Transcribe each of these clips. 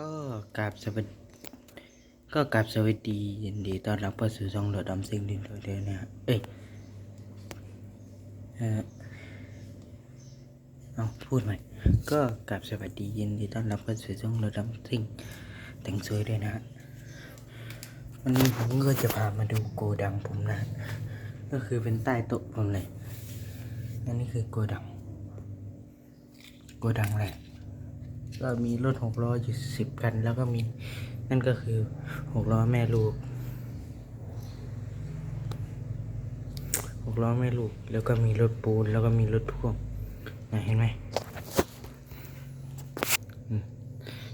ก็กราบสวัสดีก็กราบสวัสดียินดีต้อนรับเข้าสู่ช่องโดดดำซิงดินโดดเดนนะฮะเอ้ยเออเอาพูดใหม่ก็กราบสวัสดียินดีต้อนรับเข้าสู่ช่องโดดดำซิงแต่งสวยด้วยนะฮะวันนี้ผมก็จะพามาดูโกดังผมนะ ก็คือเป็นใต้โต๊ะผมเลยอันนี้คือโกดัง โกดังแหละ ก็มีรถหกล้ออยู่สิบคัน แล้วก็มีนั่นก็คือหกล้อแม่ลูกหกล้อแม่ลูก แล้วก็มีรถปูนแล้วก็มีรถพ่วงนะเห็นไหม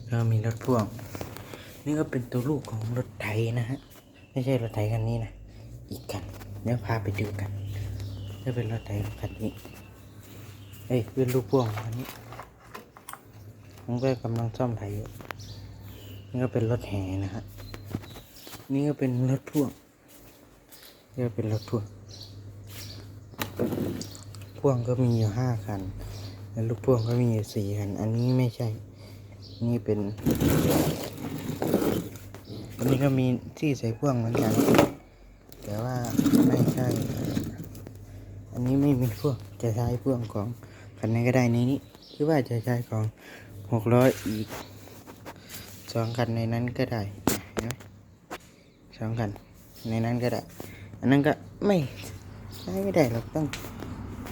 แล้วมีรถพ่วง นี่ก็เป็นตัวลูกของรถไถนะฮะไม่ใช่รถไถคันนี้นะอีกคันเดี๋ยวพาไปดูกันนี่เป็นรถไถคันนี้เอ้ยเป็นลูกพ่วงคันนี้ ผมก็กำลังซ่อมไถอยู่นี่ก็เป็นรถแห่นะฮะนี่ก็เป็นรถพ่วงนี่ก็เป็นรถพ่วงพ่วงก็มีอยู่ห้าคันแล้วลูกพ่วงก็มีอยู่สี่คัน อันนี้ไม่ใช่ นี่เป็น อันนี้ก็มีที่ใส่พ่วงเหมือนกัน แต่ว่าไม่ใช่ อันนี้ไม่มีพ่วงจะใช้พ่วงของคันไหนก็ได้ในนี้หรือว่าจะใช้ของ หกร้อยอีกสองคันในนั้นก็ได้นไหมสองคันในนั้นก็ได้ อันนั้นก็ไม่ใช้ไม่ได้หรอกต้อง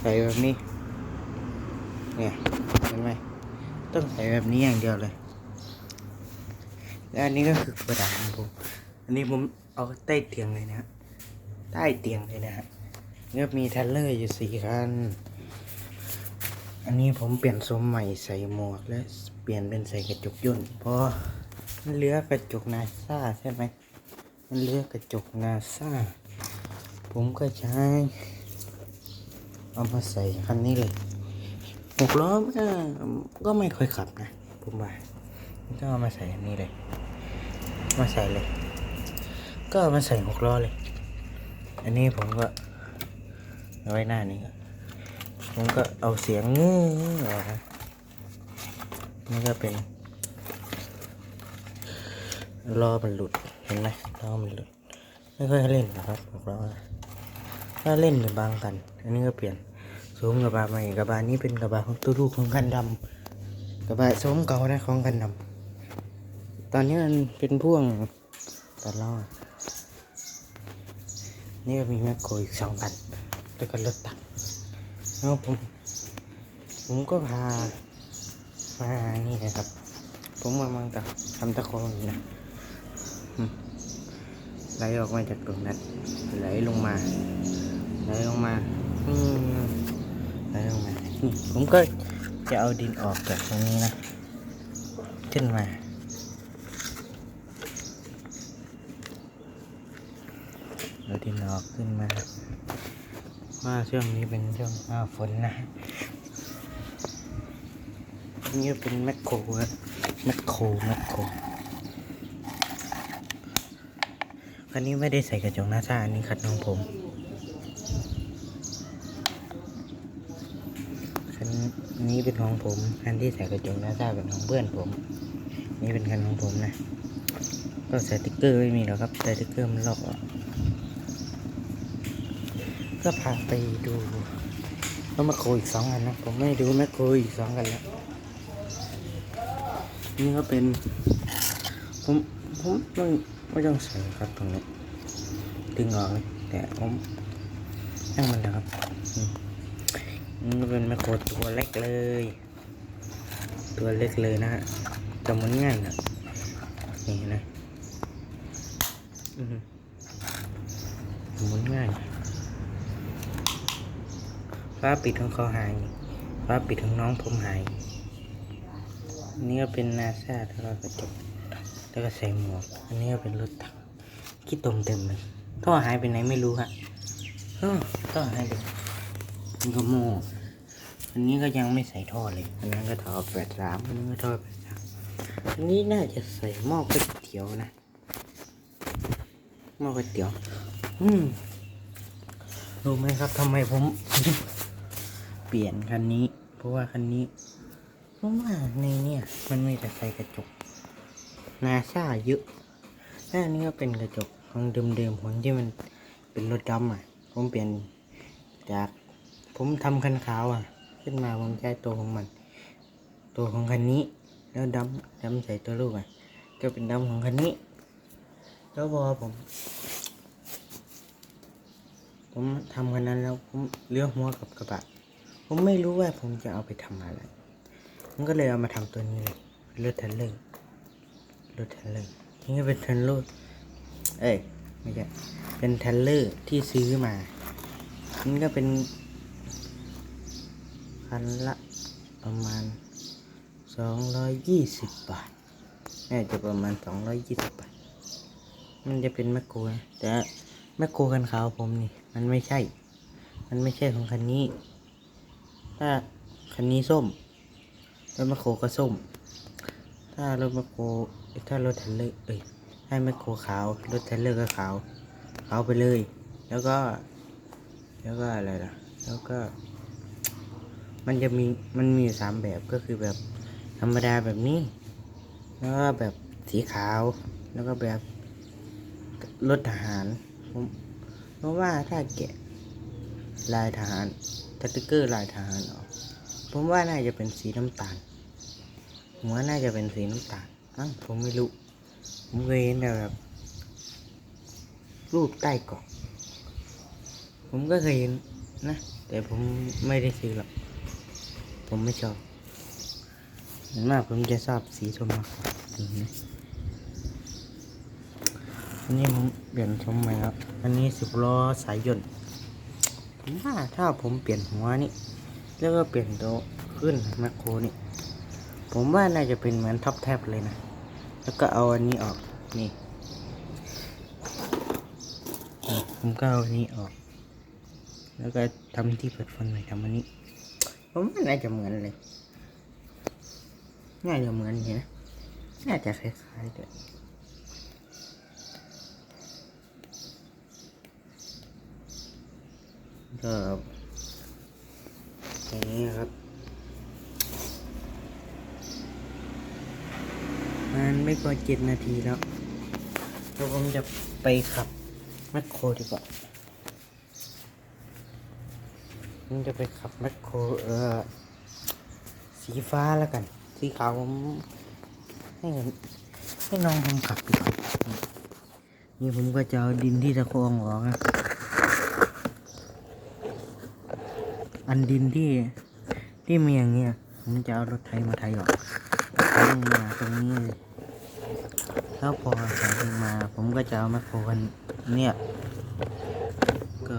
ใส่แบบนี้ เนี่ยเห็นไหมต้องใส่แบบนี้อย่างเดียวเลยและอันนี้ก็คือกระดาษของผมอันนี้ผมเอาใต้เตียงเลยนะใต้เตียงเลยนะฮะเนี่ยมีเทเลอร์อยู่สี่คัน อันนี้ผมเปลี่ยนทรงใหม่ใส่หมวกและเปลี่ยนเป็นใส่กระจกย่นเพราะมันเลือกระจกนาซาใช่ไหมมันเลือกระจกนาซาผมก็ใช้เอามาใส่คันนี้เลยหกล้อก็ไม่ค่อยขับนะผมว่าก็เอามาใส่อันนี้เลย มาใส่เลย ก็เอามาใส่หกล้อเลย อันนี้ผมก็เอาไว้หน้านี้ก่ อนผมก็เอาเสียงงูออกนะนี่ก็เป็นล้อมันหลุดเห็นไหมล้อมันหลุดไม่ค่อยเล่นนะครับบอกล้อถ้าเล่นกับบางกัน อันนี้ก็เปลี่ยนสวมกระบะใหม่กระบะนี้เป็นกระบะของตัวลูกของคันดำกระบะสวมเก่านะของคันดำตอนนี้มันเป็นพ่วงตัดล้อนี่ก็มีแมคโครอีกสองคันแล้วก็รถตัก แล้วผม ผมก็พามานี่นะครับ ผมมามังกับทำตะโคงนะไหลออกมาจากตรงนั้นไหลลงมาไหลลงมาอืไหลลงมาผมก็จะเอาดินออกจากตรงนี้นะขึ้นมาเอาดินออกขึ้นมา ว่าช่วงนี้เป็นช่วงหน้าฝนนะนี่เป็นแมคโครแมคโครแมคโครคันนี้ไม่ได้ใส่กระจกหน้าซ่าอันนี้คันของผมคันนี้เป็นของผมคันที่ใส่กระจกหน้าซ่าเป็นของเพื่อนผม นี่เป็นคันของผมนะ ก็ใส่ติ๊กเกอร์ไม่มีหรอกครับใส่ติ๊กเกอร์มันลอกออก ก็พาไปดูแล้วมาโคอีกสองอันนะ ผมไม่ดูแมคโคอีกสองกันแล้ว นี่ก็เป็น ผมผมไม่ไม่ต้องใส่ครับตรงนี้ดึงออกเลยแต่ผมนั่งมันนะครับนี่ก็เป็นแมคโคตัวเล็กเลย ตัวเล็กเลยนะฮะแต่มันง่ายนะนี่นะอือหือหมุนง่าย ฟ้าปิดของเขาหายฟ้าปิดของน้องผมหายอันนี้ก็เป็นนาซาแล้วก็กระจกแล้วก็ใส่หมวก อันนี้ก็เป็นรถถังขี้ตมเต็มเลยท่อหายไปไหนไม่รู้ฮะท่อหายไปมันก็โม่อันนี้ก็ยังไม่ใส่ท่อเลย อันนั้นก็ท่อแปดสามอันนี้ก็ท่อแปดสามอันนี้น่าจะใส่หม้อก๋วยเตี๋ยวนะหม้อก๋วยเตี๋ยว อืมรู้ไหมครับทำไมผม เปลี่ยนคันนี้ เพราะว่าคันนี้เพราะว่าในเนี่ยมันมีแต่ไฟกระจกนาซาเยอะหน้านี้ก็เป็นกระจกของเดิมๆผมที่มันเป็นรถดำอะ ผมเปลี่ยนจากผมทำคันขาวอะ ขึ้นมาผมใช้ตัวของมัน ตัวของคันนี้ แล้วดำดำใส่ตัวลูกอะ ก็เป็นดำของคันนี้ แล้วพอผม ผมทำคันนั้นแล้วผมเลี้ยวหัวกับกระบะ ผมไม่รู้ว่าผมจะเอาไปทำอะไรผมก็เลยเอามาทำตัวนี้เลยรถเทนเลอร์รถเทนเลอร์นี่ก็เป็นเทนเลอร์เอ้ยไม่ใช่เป็นเทนเลอร์ที่ซื้อมานี่ก็เป็นคันละประมาณสองร้อยยี่สิบบาทน่าจะประมาณสองร้อยยี่สิบบาท มันจะเป็นแมคโครนะแต่แมคโครคันขาวผมนี่ มันไม่ใช่ มันไม่ใช่ของคันนี้ ถ้าคันนี้ส้มรถแมคโครก็ส้ม ถ้ารถแมคโครถ้ารถเทรลเลอร์เอ้ยให้แมคโครขาวรถเทรลเลอร์ก็ขาวขาวไปเลย แล้วก็ แล้วก็อะไรล่ะแล้วก็ มันจะมีมันมีสามแบบก็คือแบบธรรมดาแบบนี้ แล้วก็แบบสีขาว แล้วก็แบบรถทหารผมเพราะว่าถ้าแกะลายทหาร สติกเกอร์ลายทหารออกผมว่าน่าจะเป็นสีน้ำตาล หัวน่าจะเป็นสีน้ำตาลอ้าผมไม่รู้ผมเคยเห็นแต่แบบรูปใต้กล่องผมก็เคยเห็นนะ แต่ผมไม่ได้ซื้อหรอก ผมไม่ชอบส่วนมากผมจะชอบสีส้มมากกว่าสีนี้อันนี้ผมเปลี่ยนชมใหม่แล้ว อันนี้สิบล้อสายยนต์ ถ้าผมเปลี่ยนหัวนี่ แล้วก็เปลี่ยนโตขึ้นแมคโครนี่ ผมว่าน่าจะเป็นเหมือนท็อปแท็บเลยนะ แล้วก็เอาอันนี้ออกนี่ผมก็เอาอันนี้ออก แล้วก็ทำที่เปิดฟันใหม่ทำอันนี้ ผมว่าน่าจะเหมือนเลย น่าจะเหมือนอยู่นะน่าจะคล้ายๆกัน ก็อย่างนี้ครับมันไม่พอเจ็ดนาทีแล้วแล้วผมจะไปขับแมคโครดีกว่าผมจะไปขับแมคโครเออสีฟ้าแล้วกัน สีขาวผมให้ให้น้องผมขับดีกว่านี่ผมก็จะเอาดินที่ตะโคองออกนะ อันดินที่ที่มีอย่างเงี้ยผมจะเอารถไถมาไถออกไถลงมาตรงนี้แล้วพอไถลงมา ผมก็จะเอามาโคกันเนี่ยก็